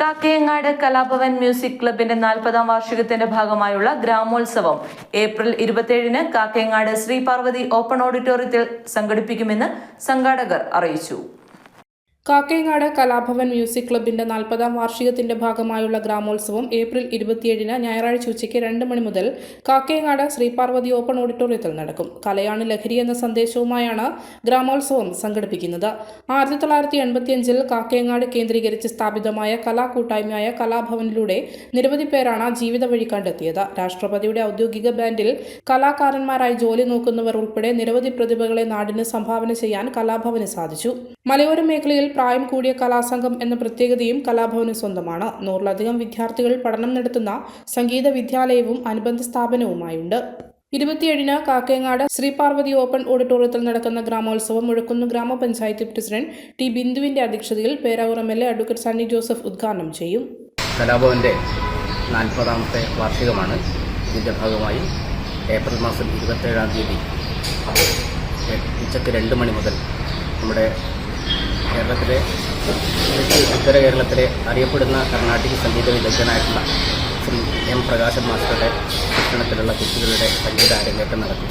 Kakkayangad Kalabhavan music ക്ലബിന്റെ നാൽപ്പതാം വാർഷികത്തിന്റെ ഭാഗമായുള്ള ഗ്രാമോത്സവം ഏപ്രിൽ ഇരുപത്തിയേഴിന് കാക്കയങ്ങാട് ശ്രീ പാർവതി ഓപ്പൺ ഓഡിറ്റോറിയത്തിൽ സംഘടിപ്പിക്കുമെന്ന് സംഘാടകർ അറിയിച്ചു. കാക്കയങ്ങാട് കലാഭവൻ മ്യൂസിക് ക്ലബിന്റെ നാൽപ്പതാം വാർഷികത്തിന്റെ ഭാഗമായുള്ള ഗ്രാമോത്സവം ഏപ്രിൽ ഇരുപത്തിയേഴിന് ഞായറാഴ്ച ഉച്ചയ്ക്ക് രണ്ട് മണി മുതൽ കാക്കയങ്ങാട് ശ്രീപാർവതി ഓപ്പൺ ഓഡിറ്റോറിയത്തിൽ നടക്കും. കലയാണ് ലഹരി എന്ന സന്ദേശവുമായാണ് ഗ്രാമോത്സവം സംഘടിപ്പിക്കുന്നത്. ആയിരത്തി തൊള്ളായിരത്തി എൺപത്തിയഞ്ചിൽ കാക്കയങ്ങാട് കേന്ദ്രീകരിച്ച് സ്ഥാപിതമായ കലാകൂട്ടായ്മയായ കലാഭവനിലൂടെ നിരവധി പേരാണ് ജീവിത വഴി കണ്ടെത്തിയത്. രാഷ്ട്രപതിയുടെ ഔദ്യോഗിക ബാൻഡിൽ കലാകാരന്മാരായി ജോലി നോക്കുന്നവർ ഉൾപ്പെടെ നിരവധി പ്രതിഭകളെ നാടിന് സംഭാവന ചെയ്യാൻ കലാഭവന് സാധിച്ചു. മലയോര മേഖലയിൽ പ്രായം കൂടിയ കലാസംഘം എന്ന പ്രത്യേകതയും കലാഭവന് സ്വന്തമാണ്. നൂറിലധികം വിദ്യാർത്ഥികൾ പഠനം നടത്തുന്ന സംഗീത വിദ്യാലയവും അനുബന്ധ സ്ഥാപനവുമായുണ്ട്. ഇരുപത്തിയേഴിന് കാക്കേങ്ങാട് ശ്രീ പാർവതി ഓപ്പൺ ഓഡിറ്റോറിയത്തിൽ നടക്കുന്ന ഗ്രാമോത്സവം മുഴക്കുന്ന് ഗ്രാമപഞ്ചായത്ത് പ്രസിഡന്റ് ടി ബിന്ദുവിന്റെ അധ്യക്ഷതയിൽ Peravoor M L A advocate Sunny Joseph ഉദ്ഘാടനം ചെയ്യും. കലാഭവന്റെ നാൽപ്പതാമത്തെ വാർഷികമാണ്. ഇതിന്റെ ഭാഗമായി ഏപ്രിൽ മാസം ഇരുപത്തേഴാം തീയതി ഉച്ചയ്ക്ക് രണ്ട് മണി മുതൽ നമ്മുടെ കേരളത്തിലെ ഉത്തര കേരളത്തിലെ അറിയപ്പെടുന്ന കർണാട്ടിക് സംഗീത വിദഗ്ധനായിട്ടുള്ള ശ്രീ എം പ്രകാശൻ മാസ്റ്ററുടെ ശിക്ഷണത്തിലുള്ള കുട്ടികളുടെ സംഗീത അരങ്ങേറ്റം നടത്തി.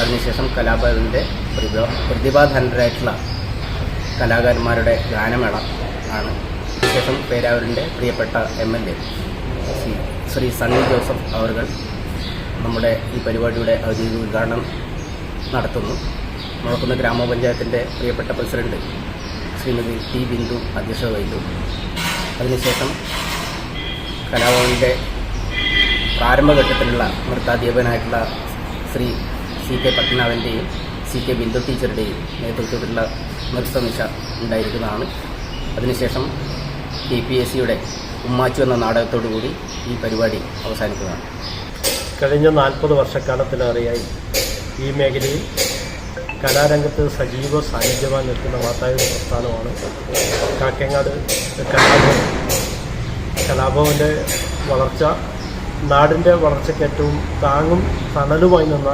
അതിനുശേഷം കലാഭവന്റെ പ്രതിഭ പ്രതിഭാധനരായിട്ടുള്ള കലാകാരന്മാരുടെ ഗാനമേള ആണ്. ശേഷം പേരാവൂരിന്റെ പ്രിയപ്പെട്ട M L A Shri Sunny Joseph അവർ നമ്മുടെ ഈ പരിപാടിയുടെ ഔദ്യോഗിക ഉദ്ഘാടനം നടത്തുന്നു. മുഴക്കുന്ന ഗ്രാമപഞ്ചായത്തിന്റെ പ്രിയപ്പെട്ട പ്രസിഡന്റ് ശ്രീമതി ടി ബിന്ദു അധ്യക്ഷത വഹിച്ചു അതിനുശേഷം കലാഭവന്റെ പ്രാരംഭഘട്ടത്തിലുള്ള നൃത്താധ്യാപകനായിട്ടുള്ള ശ്രീ സി കെ പത്മനാഭന്റെയും സി കെ ബിന്ദു ടീച്ചറുടെയും നേതൃത്വത്തിലുള്ള നൃത്തനിശ ഉണ്ടായിരിക്കുന്നതാണ്. അതിനുശേഷം കെ പി എസ് സിയുടെ ഉമ്മാച്ചു എന്ന നാടകത്തോടു കൂടി ഈ പരിപാടി അവസാനിക്കുന്നതാണ് കഴിഞ്ഞ നാൽപ്പത് വർഷക്കാലത്തിലേറെയായി ഈ മേഖലയിൽ കലാരംഗത്ത് സജീവ സാന്നിധ്യമായി നിൽക്കുന്ന ഒരു പ്രസ്ഥാനമാണ് കാക്കങ്ങാട് കലാഭവൻ. കലാഭവന്റെ വളർച്ച നാടിന്റെ വളർച്ചയ്ക്ക് ഏറ്റവും താങ്ങും തണലുമായി നിന്ന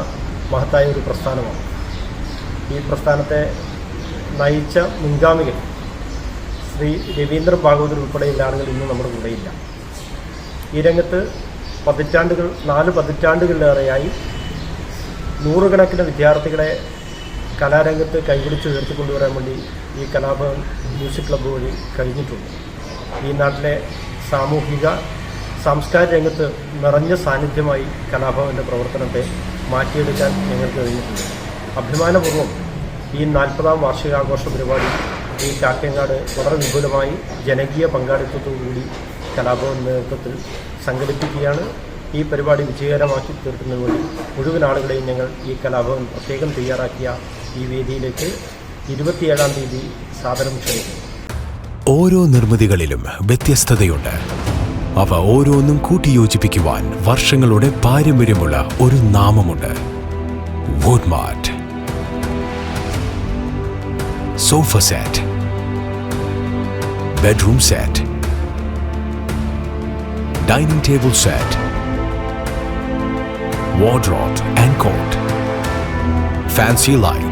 മഹത്തായ ഒരു പ്രസ്ഥാനമാണ്. ഈ പ്രസ്ഥാനത്തെ നയിച്ച മുൻഗാമികൾ ശ്രീ രവീന്ദ്ര ഭാഗവതർ ഉൾപ്പെടെയുള്ള ആളുകൾ ഇന്ന് നമ്മുടെ കൂടെയില്ല. ഈ രംഗത്ത് പതിറ്റാണ്ടുകൾ നാല് പതിറ്റാണ്ടുകളിലേറെയായി നൂറുകണക്കിന് വിദ്യാർത്ഥികളെ കലാരംഗത്ത് കൈപിടിച്ച് ഉയർത്തിക്കൊണ്ടുവരാൻ വേണ്ടി ഈ കലാഭവൻ മ്യൂസിക് ക്ലബ്ബ് വഴി കഴിഞ്ഞിട്ടുണ്ട്. ഈ നാട്ടിലെ സാമൂഹിക സാംസ്കാരിക രംഗത്ത് നിറഞ്ഞ സാന്നിധ്യമായി കലാഭവന്റെ പ്രവർത്തനത്തെ മാറ്റിയെടുക്കാൻ ഞങ്ങൾക്ക് കഴിഞ്ഞിട്ടുണ്ട്. അഭിമാനപൂർവം ഈ നാൽപ്പതാം വാർഷികാഘോഷ പരിപാടി ഈ കാക്കയങ്ങാട് വളരെ വിപുലമായി ജനകീയ പങ്കാളിത്തത്തോടുകൂടി കലാഭവൻ നേതൃത്വത്തിൽ സംഘടിപ്പിക്കുകയാണ്. ഈ പരിപാടി വിജയകരമാക്കി തീർക്കുന്നതിന് വേണ്ടി മുഴുവൻ ആളുകളെയും ഞങ്ങൾ ഈ കലാഭവൻ പ്രത്യേകം തയ്യാറാക്കിയ ഈ വേദിയിലേക്ക് ഇരുപത്തിയേഴാം തീയതി സാദരം ക്ഷണിക്കുന്നു ഓരോ നിർമ്മിതികളിലും വ്യത്യസ്തതയുണ്ട്. അവ ഓരോന്നും കൂട്ടിയോജിപ്പിക്കുവാൻ വർഷങ്ങളുടെ പാരമ്പര്യമുള്ള ഒരു നാമമുണ്ട്. Woodmart sofa set bedroom set dining table set wardrobe and cot fancy light